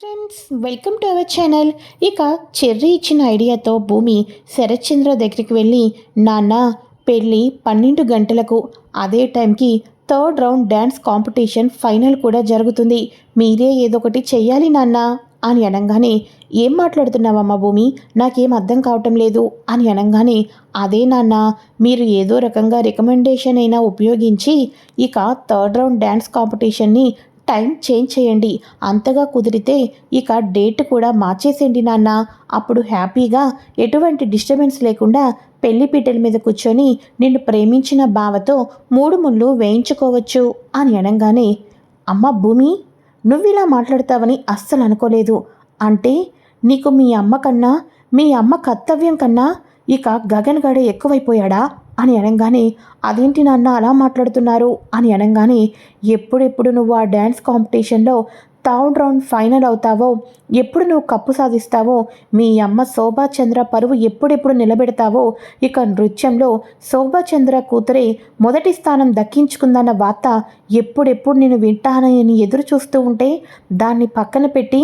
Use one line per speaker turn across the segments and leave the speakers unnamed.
Friends welcome to our channel ఇక చెర్రీ ఇచ్చిన ఐడియాతో భూమి శరత్చంద్ర దగ్గరికి వెళ్ళి నాన్న పెళ్ళి పన్నెండు గంటలకు. అదే టైంకి third round dance competition final కూడా జరుగుతుంది. మీరే ఏదో ఒకటి చెయ్యాలి నాన్న అని అనగానే ఏం మాట్లాడుతున్నావమ్మా భూమి? నాకేం అర్థం కావటం లేదు అని అనగానే అదే నాన్న మీరు ఏదో రకంగా రికమెండేషన్ అయినా ఉపయోగించి ఇక థర్డ్ రౌండ్ డ్యాన్స్ కాంపిటీషన్ని టైం చేంజ్ చేయండి. అంతగా కుదిరితే ఇక డేట్ కూడా మార్చేసేయండి నాన్న. అప్పుడు హ్యాపీగా ఎటువంటి డిస్టర్బెన్స్ లేకుండా పెళ్ళి పీటల మీద కూర్చొని నిన్ను ప్రేమించిన బావతో మూడు ముళ్ళు వేయించుకోవచ్చు అని అనగానే అమ్మ భూమి నువ్వు ఇలా మాట్లాడతావని అస్సలు అనుకోలేదు. అంటే నీకు మీ అమ్మ కన్నా మీ అమ్మ కర్తవ్యం కన్నా ఇక గగన్ గడ ఎక్కువైపోయాడా? అని అనగానే అదేంటి నాన్న అలా మాట్లాడుతున్నారు? అని అనగానే ఎప్పుడెప్పుడు నువ్వు ఆ డ్యాన్స్ కాంపిటీషన్లో థర్డ్ రౌండ్ ఫైనల్ అవుతావో ఎప్పుడు నువ్వు కప్పు సాధిస్తావో మీ అమ్మ శోభాచంద్ర పరువు ఎప్పుడెప్పుడు నిలబెడతావో ఇక నృత్యంలో శోభాచంద్ర కూతురే మొదటి స్థానం దక్కించుకుందన్న వార్త ఎప్పుడెప్పుడు నేను వింటానని ఎదురు చూస్తూ ఉంటే దాన్ని పక్కన పెట్టి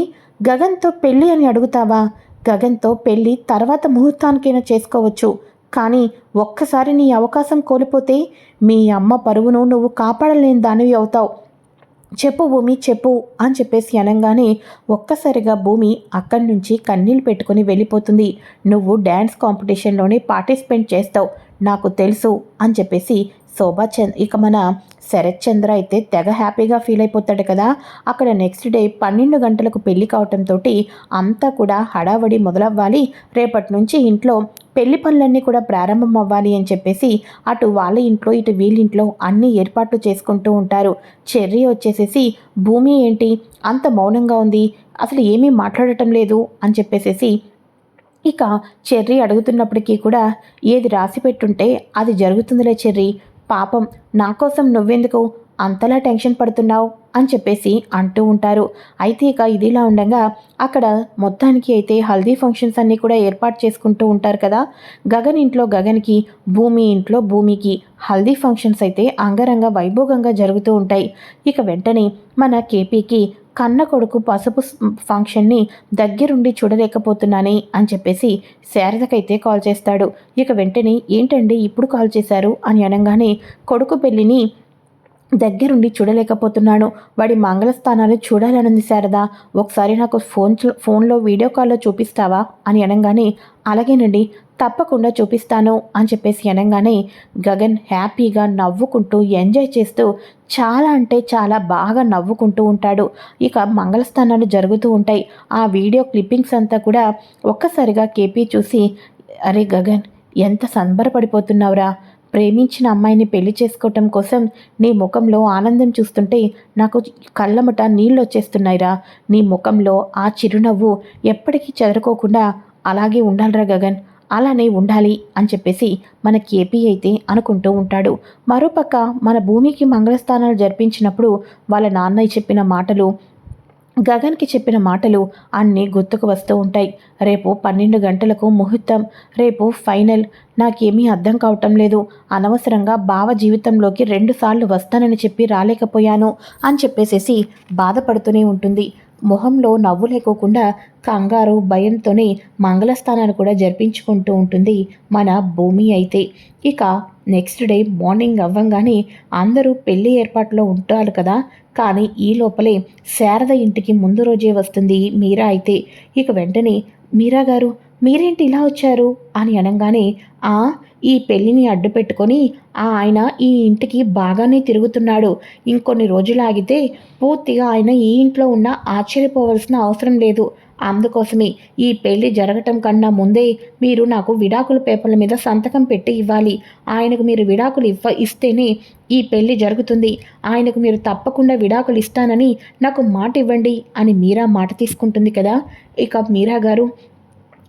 గగన్తో పెళ్ళి అని అడుగుతావా? గగన్తో పెళ్ళి తర్వాత ముహూర్తానికైనా చేసుకోవచ్చు. కానీ ఒక్కసారి నీ అవకాశం కోల్పోతే మీ అమ్మ పరువును నువ్వు కాపాడలేని దానివి అవుతావు. చెప్పు భూమి చెప్పు అని చెప్పేసి అనగానే ఒక్కసారిగా భూమి అక్కడి నుంచి కన్నీళ్ళు పెట్టుకుని వెళ్ళిపోతుంది. నువ్వు డ్యాన్స్ కాంపిటీషన్లోనే పార్టిసిపేట్ చేస్తావు. నాకు తెలుసు అని చెప్పేసి శోభాచంద్ ఇక మన శరత్ చంద్ర అయితే తెగ హ్యాపీగా ఫీల్ అయిపోతాడు కదా. అక్కడ నెక్స్ట్ డే పన్నెండు గంటలకు పెళ్ళి కావటంతో అంతా కూడా హడావడి మొదలవ్వాలి. రేపటి నుంచి ఇంట్లో పెళ్ళి పనులన్నీ కూడా ప్రారంభం అవ్వాలి అని చెప్పేసి అటు వాళ్ళ ఇంట్లో ఇటు వీళ్ళింట్లో అన్ని ఏర్పాట్లు చేసుకుంటూ ఉంటారు. చెర్రీ వచ్చేసేసి భూమి ఏంటి? అంత మౌనంగా ఉంది. అసలు ఏమీ మాట్లాడటం లేదు అని చెప్పేసేసి ఇక చెర్రీ అడుగుతున్నప్పటికీ కూడా ఏది రాసి పెట్టుంటే అది జరుగుతుందిలే చెర్రీ. పాపం నా కోసం నువ్వెందుకు అంతలా టెన్షన్ పడుతున్నావు అని చెప్పేసి అంటూ ఉంటారు. అయితే ఇక ఇదిలా ఉండగా అక్కడ మొత్తానికి అయితే హల్దీ ఫంక్షన్స్ అన్నీ కూడా ఏర్పాటు చేసుకుంటూ ఉంటారు కదా. గగన్ ఇంట్లో గగన్కి భూమి ఇంట్లో భూమికి హల్దీ ఫంక్షన్స్ అయితే అంగరంగ వైభోగంగా జరుగుతూ ఉంటాయి. ఇక వెంటనే మన కేపీకి కన్న కొడుకు పసుపు ఫంక్షన్ని దగ్గరుండి చూడలేకపోతున్నానే అని చెప్పేసి శారదకైతే కాల్ చేస్తాడు. ఇక వెంటనే ఏంటండి ఇప్పుడు కాల్ చేశారు? అని అనగానే కొడుకు పెళ్ళిని దగ్గరుండి చూడలేకపోతున్నాను. వాడి మంగళస్థానాలు చూడాలనుంది శారదా. ఒకసారి నాకు ఫోన్ ఫోన్లో వీడియో కాల్లో చూపిస్తావా? అని అనగానే అలాగేనండి. తప్పకుండా చూపిస్తాను అని చెప్పేసి అనగానే గగన్ హ్యాపీగా నవ్వుకుంటూ ఎంజాయ్ చేస్తూ చాలా అంటే చాలా బాగా నవ్వుకుంటూ ఉంటాడు. ఇక మంగళస్థానాలు జరుగుతూ ఉంటాయి. ఆ వీడియో క్లిప్పింగ్స్ అంతా కూడా ఒక్కసారిగా కేపీ చూసి అరే గగన్ ఎంత సంబరపడిపోతున్నావురా? ప్రేమించిన అమ్మాయిని పెళ్ళి చేసుకోవటం కోసం నీ ముఖంలో ఆనందం చూస్తుంటే నాకు కళ్ళమట నీళ్ళు వచ్చేస్తున్నాయిరా. నీ ముఖంలో ఆ చిరునవ్వు ఎప్పటికీ చెదరుకోకుండా అలాగే ఉండాలిరా గగన్. అలానే ఉండాలి అని చెప్పేసి మన కేపీ అయితే అనుకుంటూ ఉంటాడు. మరోపక్క మన భూమికి మంగళస్థానాలు జరిపించినప్పుడు వాళ్ళ నాన్న చెప్పిన మాటలు గగన్కి చెప్పిన మాటలు అన్నీ గుర్తుకు వస్తూ ఉంటాయి. రేపు పన్నెండు గంటలకు ముహూర్తం రేపు ఫైనల్. నాకేమీ అర్థం కావటం లేదు. అనవసరంగా బావ జీవితంలోకి రెండుసార్లు వస్తానని చెప్పి రాలేకపోయాను అని చెప్పేసేసి బాధపడుతూనే ఉంటుంది. మొహంలో నవ్వు లేకోకుండా కంగారు భయంతోనే మంగళస్థానాలు కూడా జరిపించుకుంటూ ఉంటుంది మన భూమి అయితే. ఇక నెక్స్ట్ డే మార్నింగ్ అవ్వంగానే అందరూ పెళ్ళి ఏర్పాట్లో ఉంటారు కదా. కానీ ఈ లోపలే శారద ఇంటికి ముందు రోజే వస్తుంది మీరా అయితే. ఇక వెంటనే మీరా గారు మీరేంటి ఇలా వచ్చారు? అని అనగానే ఆ ఈ పెళ్ళిని అడ్డు పెట్టుకొని ఆ ఆయన ఈ ఇంటికి బాగానే తిరుగుతున్నాడు. ఇంకొన్ని రోజులు ఆగితే పూర్తిగా ఆయన ఈ ఇంట్లో ఉన్న ఆశ్చర్యపోవలసిన అవసరం లేదు. అందుకోసమే ఈ పెళ్ళి జరగటం కన్నా ముందే మీరు నాకు విడాకుల పేపర్ల మీద సంతకం పెట్టి ఇవ్వాలి. ఆయనకు మీరు విడాకులు ఇవ్వ ఇస్తేనే ఈ పెళ్ళి జరుగుతుంది. ఆయనకు మీరు తప్పకుండా విడాకులు ఇస్తానని నాకు మాట ఇవ్వండి అని మీరా మాట తీసుకుంటుంది కదా. ఇక మీరా గారు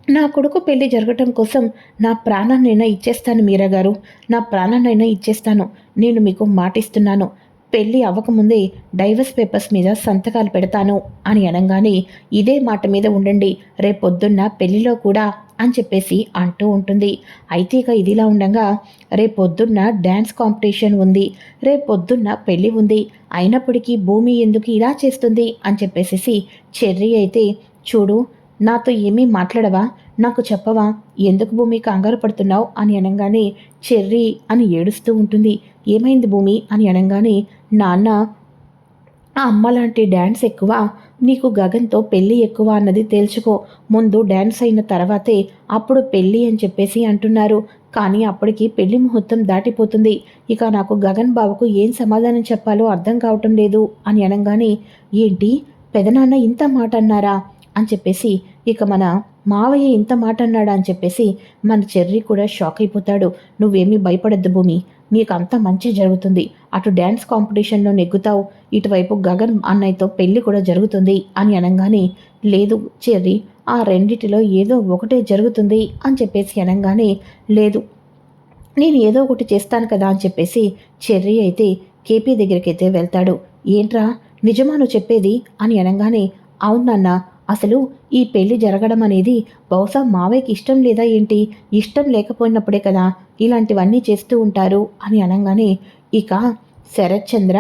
నా కొడుకు పెళ్ళి జరగటం కోసం నా ప్రాణాన్నైనా ఇచ్చేస్తాను మీరా గారు. నా ప్రాణాన్నైనా ఇచ్చేస్తాను. నేను మీకు మాటిస్తున్నాను. పెళ్ళి అవ్వకముందే డైవర్స్ పేపర్స్ మీద సంతకాలు పెడతాను అని అనగానే ఇదే మాట మీద ఉండండి. రేపొద్దున్న పెళ్ళిలో కూడా అని చెప్పేసి అంటూ ఉంటుంది. అయితే ఇక ఇదిలా ఉండగా రేపొద్దున్న డ్యాన్స్ కాంపిటీషన్ ఉంది. రేపొద్దున్న పెళ్ళి ఉంది. అయినప్పటికీ భూమి ఎందుకు ఇలా చేస్తుంది అని చెప్పేసి చెర్రీ అయితే చూడు నాతో ఏమీ మాట్లాడవా? నాకు చెప్పవా? ఎందుకు భూమి కంగారు పడుతున్నావు? అని అనగానే చెర్రీ అని ఏడుస్తూ ఉంటుంది. ఏమైంది భూమి? అని అనగానే నాన్న ఆ అమ్మ లాంటి డ్యాన్స్ ఎక్కువ? నీకు గగన్తో పెళ్ళి ఎక్కువ అన్నది తేల్చుకో. ముందు డ్యాన్స్ అయిన తర్వాతే అప్పుడు పెళ్ళి అని చెప్పేసి అంటున్నారు. కానీ అప్పటికి పెళ్ళి ముహూర్తం దాటిపోతుంది. ఇక నాకు గగన్ బాబుకు ఏం సమాధానం చెప్పాలో అర్థం కావటం లేదు. అని అనగానే ఏంటి? పెదనాన్న ఇంత మాట అన్నారా? అని చెప్పేసి ఇక మన మావయ్య ఇంత మాట అన్నాడా అని చెప్పేసి మన చెర్రి కూడా షాక్ అయిపోతాడు. నువ్వేమీ భయపడద్దు భూమి. నీకు అంత మంచి జరుగుతుంది. అటు డ్యాన్స్ కాంపిటీషన్లో నెగ్గుతావు. ఇటువైపు గగన్ అన్నయ్యతో పెళ్ళి కూడా జరుగుతుంది అని అనగానే లేదు చెర్రి ఆ రెండిటిలో ఏదో ఒకటే జరుగుతుంది అని చెప్పేసి అనగానే లేదు నేను ఏదో ఒకటి చేస్తాను కదా అని చెప్పేసి చెర్రీ అయితే కేపీ దగ్గరికి అయితే వెళ్తాడు. ఏంట్రా నిజమా నువ్వు చెప్పేది? అని అనగానే అవునన్నా అసలు ఈ పెళ్ళి జరగడం అనేది బహుశా మావయ్యకి ఇష్టం లేదా ఏంటి? ఇష్టం లేకపోయినప్పుడే కదా ఇలాంటివన్నీ చేస్తూ ఉంటారు అని అనగానే ఇక శరత్ చంద్ర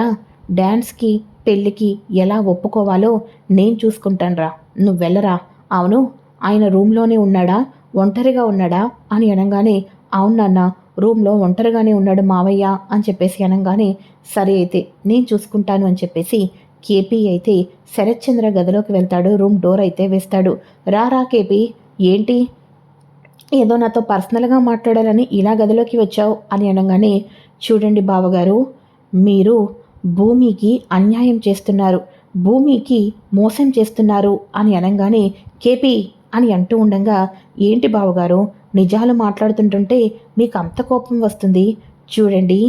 డ్యాన్స్కి పెళ్ళికి ఎలా ఒప్పుకోవాలో నేను చూసుకుంటానురా. నువ్వు వెళ్ళరా? అవును. ఆయన రూమ్లోనే ఉన్నాడా? ఒంటరిగా ఉన్నాడా? అని అనగానే అవునన్న రూమ్లో ఒంటరిగానే ఉన్నాడు మావయ్య అని చెప్పేసి అనగానే సరే అయితే నేను చూసుకుంటాను అని చెప్పేసి కేపీ అయితే శరత్చంద్ర గదిలోకి వెళ్తాడు రూమ్ డోర్ అయితే వేస్తాడు. రా రా కేపీ. ఏంటి? ఏదో నాతో పర్సనల్గా మాట్లాడాలని ఇలా గదిలోకి వచ్చావు అని అనగానే చూడండి బావగారు మీరు భూమికి అన్యాయం చేస్తున్నారు భూమికి మోసం చేస్తున్నారు అని అనగానే కేపీ అని అంటూ ఉండగా ఏంటి బావగారు నిజాలు మాట్లాడుతుంటుంటే మీకు అంత కోపం వస్తుంది? చూడండి.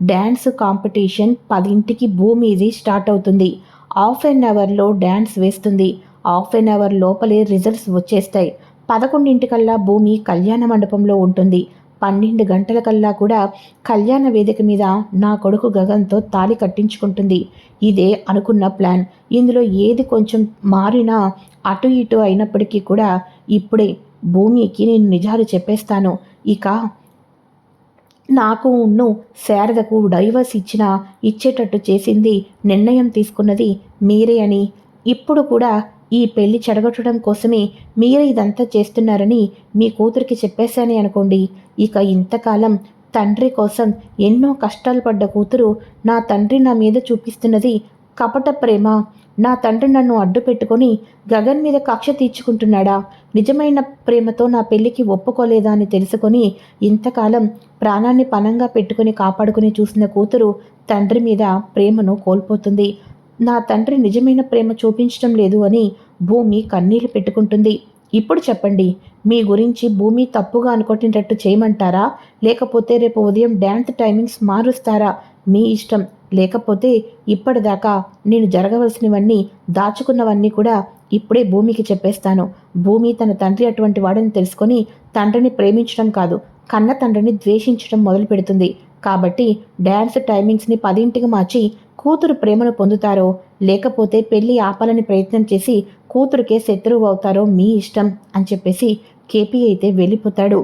డ్యాన్స్ కాంపిటీషన్ పదింటికి భూమిది స్టార్ట్ అవుతుంది. హాఫ్ అన్ అవర్లో డ్యాన్స్ వేస్తుంది. హాఫ్ అన్ అవర్ లోపలే రిజల్ట్స్ వచ్చేస్తాయి. పదకొండింటికల్లా భూమి కళ్యాణ మండపంలో ఉంటుంది. పన్నెండు గంటలకల్లా కూడా కళ్యాణ వేదిక మీద నా కొడుకు గగన్తో తాళి కట్టించుకుంటుంది. ఇదే అనుకున్న ప్లాన్. ఇందులో ఏది కొంచెం మారినా అటు ఇటు అయినప్పటికీ కూడా ఇప్పుడే భూమికి నేను నిజాలు చెప్పేస్తాను. ఇక నాకు ఉన్ను శారదకు డైవర్స్ ఇచ్చిన ఇచ్చేటట్టు చేసింది నిర్ణయం తీసుకున్నది మీరే అని. ఇప్పుడు కూడా ఈ పెళ్ళి చెడగొట్టడం కోసమే మీరే ఇదంతా చేస్తున్నారని మీ కూతురికి చెప్పేశానే అనుకోండి. ఇక ఇంతకాలం తండ్రి కోసం ఎన్నో కష్టాలు పడ్డ కూతురు నా తండ్రి నా మీద చూపిస్తున్నది కపట ప్రేమ. నా తండ్రి నన్ను అడ్డు పెట్టుకొని గగన్ మీద కక్ష తీర్చుకుంటున్నాడా? నిజమైన ప్రేమతో నా పెళ్ళికి ఒప్పుకోలేదా అని తెలుసుకొని ఇంతకాలం ప్రాణాన్ని పనంగా పెట్టుకుని కాపాడుకుని చూసిన కూతురు తండ్రి మీద ప్రేమను కోల్పోతుంది. నా తండ్రి నిజమైన ప్రేమ చూపించడం లేదు అని భూమి కన్నీళ్ళు పెట్టుకుంటుంది. ఇప్పుడు చెప్పండి మీ గురించి భూమి తప్పుగా అనుకుంటున్నట్టు చేయమంటారా? లేకపోతే రేపు ఉదయం డ్యాన్స్ టైమింగ్స్ మారుస్తారా? మీ ఇష్టం. లేకపోతే ఇప్పటిదాకా నేను జరగవలసినవన్నీ దాచుకున్నవన్నీ కూడా ఇప్పుడే భూమికి చెప్పేస్తాను. భూమి తన తండ్రి అటువంటి వాడని తెలుసుకొని తండ్రిని ప్రేమించడం కాదు కన్న తండ్రిని ద్వేషించడం మొదలు పెడుతుంది. కాబట్టి డ్యాన్స్ టైమింగ్స్ని పదింటికి మార్చి కూతురు ప్రేమను పొందుతారో లేకపోతే పెళ్ళి ఆపాలని ప్రయత్నం చేసి కూతురికే శత్రువు అవుతారో మీ ఇష్టం అని చెప్పేసి కేపీ అయితే వెళ్ళిపోతాడు.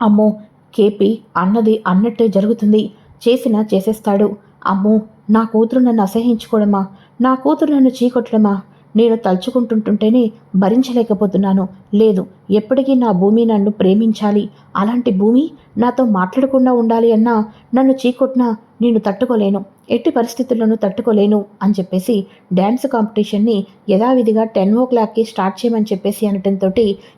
అమ్మో కేపీ అన్నది అన్నట్టే జరుగుతుంది. చేసినా చేసేస్తాడు. అమ్మో నా కూతురు నన్ను అసహించుకోవడమా నా కూతురు నన్ను చీకొట్టడమా నేను తలుచుకుంటుంటుంటేనే భరించలేకపోతున్నాను. లేదు ఎప్పటికీ నా భూమి నన్ను ప్రేమించాలి. అలాంటి భూమి నాతో మాట్లాడకుండా ఉండాలి అన్నా నన్ను చీకొట్టినా నేను తట్టుకోలేను. ఎట్టి పరిస్థితుల్లోనూ తట్టుకోలేను అని చెప్పేసి డ్యాన్స్ కాంపిటీషన్ని యథావిధిగా టెన్ ఓ క్లాక్కి స్టార్ట్ చేయమని చెప్పేసి అనటంతో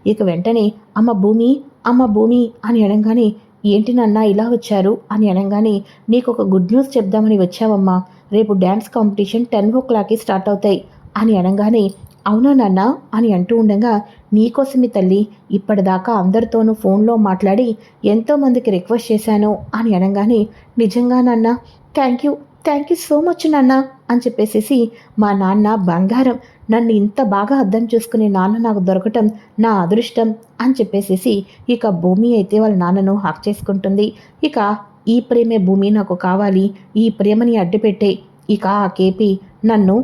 ఇక వెంటనే అమ్మ భూమి అమ్మ భూమి అని అనగానే ఏంటి నాన్న ఇలా వచ్చారు? అని అనగానే నీకు ఒక గుడ్ న్యూస్ చెప్దామని వచ్చావమ్మా. రేపు డ్యాన్స్ కాంపిటీషన్ టెన్ ఓ క్లాక్కి స్టార్ట్ అవుతాయి. అని అనగానే అవునా నాన్న? అని అంటూ ఉండగా నీకోసమే తల్లి ఇప్పటిదాకా అందరితోనూ ఫోన్లో మాట్లాడి ఎంతోమందికి రిక్వెస్ట్ చేశాను. అని అనగానే నిజంగా నాన్న thank you thank you so much నాన్న. అని చెప్పేసేసి మా నాన్న బంగారం నన్ను ఇంత బాగా అర్థం చేసుకునే నాన్న నాకు దొరకటం నా అదృష్టం అని చెప్పేసేసి ఇక భూమి అయితే వాళ్ళ నాన్నను హాక్ చేసుకుంటుంది. ఇక ఈ ప్రేమే భూమి నాకు కావాలి ఈ ప్రేమని అడ్డుపెట్టే. ఇక ఆ కేపీ నన్ను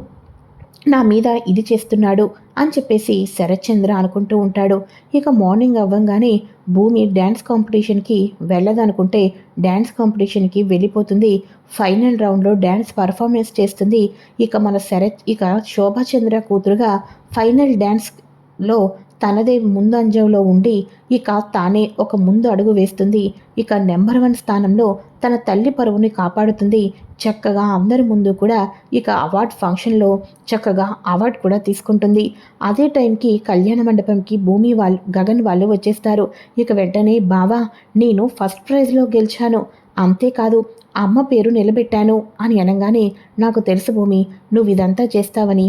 నా మీద ఇది చేస్తున్నాడు అని చెప్పేసి శరత్చంద్ర అనుకుంటూ ఉంటాడు. ఇక మార్నింగ్ అవ్వంగానే భూమి డ్యాన్స్ కాంపిటీషన్కి వెళ్ళదనుకుంటే డ్యాన్స్ కాంపిటీషన్కి వెళ్ళిపోతుంది. ఫైనల్ రౌండ్లో డ్యాన్స్ పర్ఫార్మెన్స్ చేస్తుంది. ఇక మన శరత్ ఇక శోభాచంద్ర కూతురుగా ఫైనల్ డ్యాన్స్లో తనదే ముందంజంలో ఉండి ఇక తానే ఒక ముందు అడుగు వేస్తుంది. ఇక నెంబర్ వన్ స్థానంలో తన తల్లి పరువుని కాపాడుతుంది. చక్కగా అందరి ముందు కూడా ఇక అవార్డ్ ఫంక్షన్లో చక్కగా అవార్డ్ కూడా తీసుకుంటుంది. అదే టైంకి కళ్యాణ మండపంకి భూమి వాళ్ళు గగన్ వాళ్ళు వచ్చేస్తారు. ఇక వెంటనే బావా నేను ఫస్ట్ ప్రైజ్లో గెలిచాను. అంతేకాదు అమ్మ పేరు నిలబెట్టాను అని అనగానే నాకు తెలుసు భూమి నువ్వు ఇదంతా చేస్తావని.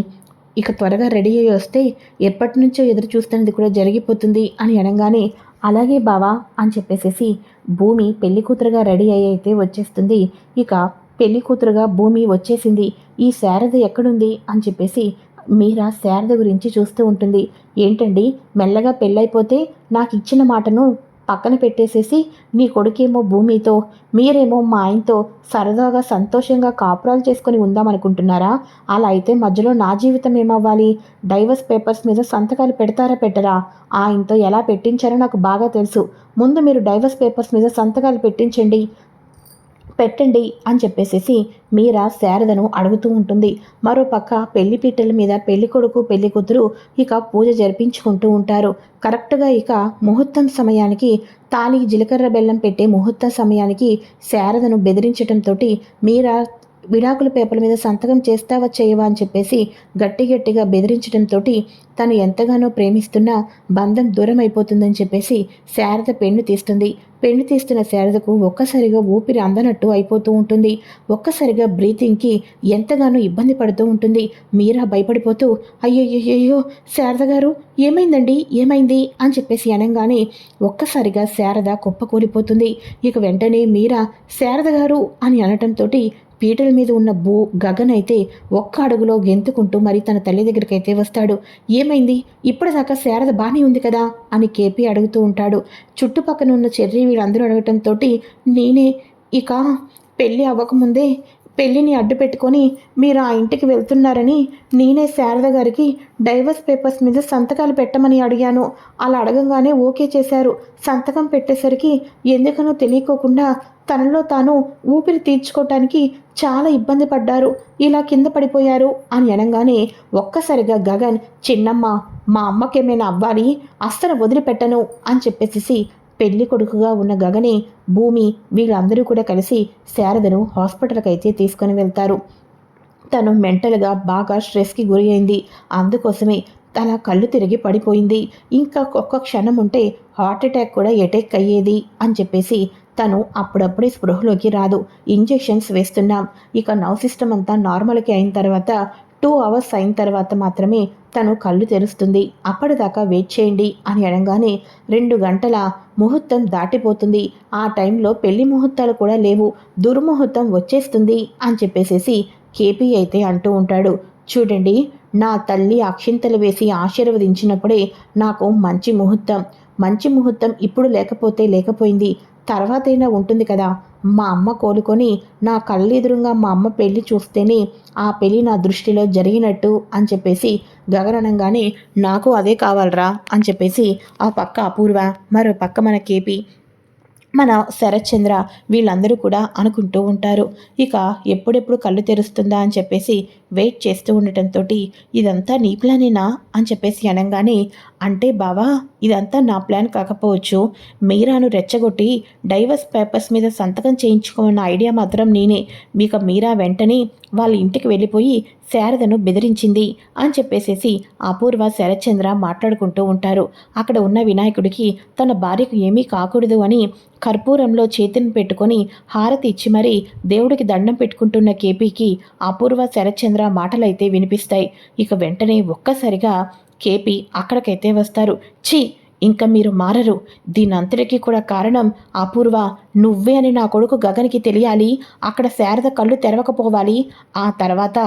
ఇక త్వరగా రెడీ అయ్యి వస్తే ఎప్పటి నుంచో ఎదురు చూస్తున్నది కూడా జరిగిపోతుంది అని అనగానే అలాగే బావా అని చెప్పేసేసి భూమి పెళ్ళి కూతురుగా రెడీ అయ్యి అయితే వచ్చేస్తుంది. ఇక పెళ్ళి కూతురుగా భూమి వచ్చేసింది. ఈ శారద ఎక్కడుంది? అని చెప్పేసి మీరా శారద గురించి చూస్తూ ఉంటుంది. ఏంటండి మెల్లగా పెళ్ళైపోతే నాకు ఇచ్చిన మాటను పక్కన పెట్టేసేసి నీ కొడుకేమో భూమితో మీరేమో మా ఆయనతో సరదాగా సంతోషంగా కాపురాలు చేసుకొని ఉందామనుకుంటున్నారా? అలా అయితే మధ్యలో నా జీవితం ఏమవ్వాలి? డైవర్స్ పేపర్స్ మీద సంతకాలు పెడతారా పెట్టరా? ఆయనతో ఎలా పెట్టించారో నాకు బాగా తెలుసు. ముందు మీరు డైవర్స్ పేపర్స్ మీద సంతకాలు పెట్టించండి. పెట్టండి అని చెప్పేసేసి మీరా శారదను అడుగుతూ ఉంటుంది. మరోపక్క పెళ్ళి పీటల మీద పెళ్ళి కొడుకు పెళ్ళి కూతురు ఇక పూజ జరిపించుకుంటూ ఉంటారు. కరెక్ట్గా ఇక ముహూర్తం సమయానికి తాలి జీలకర్ర బెల్లం పెట్టే ముహూర్త సమయానికి శారదను బెదిరించడంతో మీరా విడాకుల పేపర్ల మీద సంతకం చేస్తావా చేయవా అని చెప్పేసి గట్టి గట్టిగా బెదిరించడంతో తను ఎంతగానో ప్రేమిస్తున్న బంధం దూరం అయిపోతుందని చెప్పేసి శారద పెన్ను తీస్తుంది. పెన్ను తీస్తున్న శారదకు ఒక్కసారిగా ఊపిరి అందనట్టు అయిపోతూ ఉంటుంది. ఒక్కసారిగా బ్రీతింగ్కి ఎంతగానో ఇబ్బంది పడుతూ ఉంటుంది. మీరా భయపడిపోతూ అయ్యయ్యో శారద గారు ఏమైందండి? ఏమైంది? అని చెప్పేసి అనగానే ఒక్కసారిగా శారద కుప్పకూలిపోతుంది. ఇక వెంటనే మీరా శారద గారు అని అనటంతో పీటల మీద ఉన్న భూ గగన్ అయితే ఒక్క అడుగులో గెంతుకుంటూ మరి తన తల్లి దగ్గరికి అయితే వస్తాడు. ఏమైంది? ఇప్పటిదాకా శారద బాగానే ఉంది కదా? అని కేపీ అడుగుతూ ఉంటాడు. చుట్టుపక్కన ఉన్న చెర్రీ వీళ్ళందరూ అడగటంతో నేనే ఇక పెళ్ళి అవ్వకముందే పెళ్ళిని అడ్డు పెట్టుకొని మీరు ఆ ఇంటికి వెళ్తున్నారని నేనే శారద గారికి డైవర్స్ పేపర్స్ మీద సంతకాలు పెట్టమని అడిగాను. అలా అడగంగానే ఓకే చేశారు. సంతకం పెట్టేసరికి ఎందుకనో తెలియకోకుండా తనలో తాను ఊపిరి తీర్చుకోవటానికి చాలా ఇబ్బంది పడ్డారు. ఇలా కింద పడిపోయారు అని అనగానే ఒక్కసారిగా గగన్ చిన్నమ్మ మా అమ్మకేమైనా అవ్వాలి? అస్సలు వదిలిపెట్టను అని చెప్పేసి పెళ్ళి కొడుకుగా ఉన్న గగనే భూమి వీళ్ళందరూ కూడా కలిసి శారదను హాస్పిటల్కి అయితే తీసుకొని వెళ్తారు. తను మెంటల్గా బాగా స్ట్రెస్కి గురి అయింది. అందుకోసమే తన కళ్ళు తిరిగి పడిపోయింది. ఇంకా ఒక్క క్షణం ఉంటే హార్ట్ అటాక్ కూడా ఎటాక్ అయ్యేది అని చెప్పేసి తను అప్పుడప్పుడే స్పృహలోకి రాదు. ఇంజెక్షన్స్ వేస్తున్నాం. ఇక నవ్ సిస్టమ్ అంతా నార్మల్కి అయిన తర్వాత టూ అవర్స్ అయిన తర్వాత మాత్రమే తను కళ్ళు తెరుస్తుంది. అప్పటిదాకా వెయిట్ చేయండి అని అనగానే రెండు గంటల ముహూర్తం దాటిపోతుంది. ఆ టైంలో పెళ్ళి ముహూర్తాలు కూడా లేవు. దుర్ముహూర్తం వచ్చేస్తుంది అని చెప్పేసేసి కేపీ అయితే అంటూ ఉంటాడు. చూడండి నా తల్లి అక్షింతలు వేసి ఆశీర్వదించినప్పుడే నాకు మంచి ముహూర్తం. మంచి ముహూర్తం ఇప్పుడు లేకపోతే లేకపోయింది. తర్వాతైనా ఉంటుంది కదా. మా అమ్మ కోలుకొని నా కళ్ళెదురుగా మా అమ్మ పెళ్ళి చూస్తేనే ఆ పెళ్ళి నా దృష్టిలో జరిగినట్టు అని చెప్పేసి గగనంగానే నాకు అదే కావాలరా అని చెప్పేసి ఆ పక్క అపూర్వ మరో పక్క మన కేపీ మన శరత్చంద్ర వీళ్ళందరూ కూడా అనుకుంటూ ఉంటారు. ఇక ఎప్పుడెప్పుడు కళ్ళు తెరుస్తుందా అని చెప్పేసి వెయిట్ చేస్తూ ఉండటంతో ఇదంతా నీ ప్లానేనా? అని చెప్పేసి అనగానే అంటే బావా ఇదంతా నా ప్లాన్ కాకపోవచ్చు. మీరాను రెచ్చగొట్టి డైవర్స్ పేపర్స్ మీద సంతకం చేయించుకోమన్న ఐడియా మాత్రం నేనే. మీకు మీరా వెంటనే వాళ్ళ ఇంటికి వెళ్ళిపోయి శారదను బెదిరించింది అని చెప్పేసేసి అపూర్వ శరత్చంద్ర మాట్లాడుకుంటూ ఉంటారు. అక్కడ ఉన్న వినాయకుడికి తన భార్యకు ఏమీ కాకూడదు అని కర్పూరంలో చేతిని పెట్టుకొని హారతి ఇచ్చి మరీ దేవుడికి దండం పెట్టుకుంటున్న కేపీకి అపూర్వ శరత్చంద్ర మాటలైతే వినిపిస్తాయి. ఇక వెంటనే ఒక్కసారిగా కేపీ అక్కడికైతే వస్తారు. ఛీ ఇంకా మీరు మారరు. దీనంతటికీ కూడా కారణం అపూర్వ. నువ్వే అని నా కొడుకు గగన్కి తెలియాలి. అక్కడ శారద కళ్ళు తెరవకపోవాలి. ఆ తర్వాత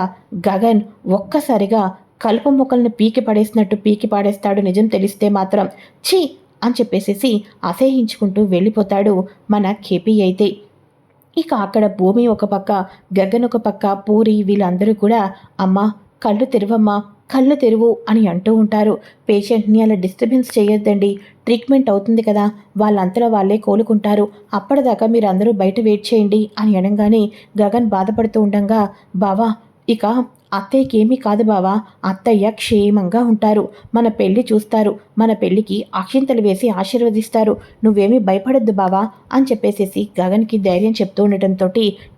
గగన్ ఒక్కసారిగా కలుపు మొక్కలను పీకి పడేసినట్టు పీకి పాడేస్తాడు నిజం తెలిస్తే మాత్రం. ఛీ అని చెప్పేసేసి అసహించుకుంటూ వెళ్ళిపోతాడు మన కేపీ అయితే. ఇక అక్కడ భూమి ఒక పక్క గగన్ ఒక పక్క పూరి వీళ్ళందరూ కూడా అమ్మా కళ్ళు తెరవమ్మా కళ్ళు తెరువు అని అంటూ ఉంటారు. పేషెంట్ని అలా డిస్టర్బెన్స్ చేయొద్దండి. ట్రీట్మెంట్ అవుతుంది కదా వాళ్ళంతలో వాళ్ళే కోలుకుంటారు. అప్పటిదాకా మీరు అందరూ బయట వెయిట్ చేయండి అని అనగానే గగన్ బాధపడుతూ ఉండగా బావా ఇక అత్తయ్యకేమీ కాదు బావా. అత్తయ్య క్షేమంగా ఉంటారు. మన పెళ్ళి చూస్తారు. మన పెళ్ళికి అక్షింతలు వేసి ఆశీర్వదిస్తారు. నువ్వేమీ భయపడొద్దు బావా అని చెప్పేసేసి గగన్కి ధైర్యం చెప్తూ ఉండటంతో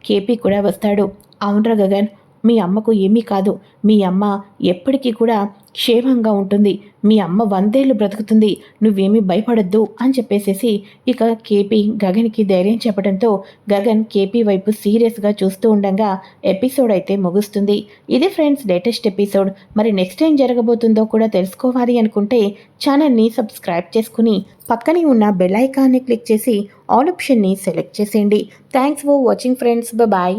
కేపీ కూడా వస్తాడు. అవునరా గగన్ మీ అమ్మకు ఏమీ కాదు. మీ అమ్మ ఎప్పటికీ కూడా క్షేమంగా ఉంటుంది. మీ అమ్మ వందేళ్ళు బ్రతుకుతుంది. నువ్వేమీ భయపడద్దు అని చెప్పేసేసి ఇక కేపీ గగన్కి ధైర్యం చెప్పడంతో గగన్ కేపీ వైపు సీరియస్గా చూస్తూ ఉండగా ఎపిసోడ్ అయితే ముగుస్తుంది. ఇది ఫ్రెండ్స్ లేటెస్ట్ ఎపిసోడ్. మరి నెక్స్ట్ ఏం జరగబోతుందో కూడా తెలుసుకోవాలి అనుకుంటే ఛానల్ని సబ్స్క్రైబ్ చేసుకుని పక్కనే ఉన్న బెల్ ఐకాన్ని క్లిక్ చేసి ఆల్ ఆప్షన్ని సెలెక్ట్ చేసేయండి. Thanks for watching friends. Bye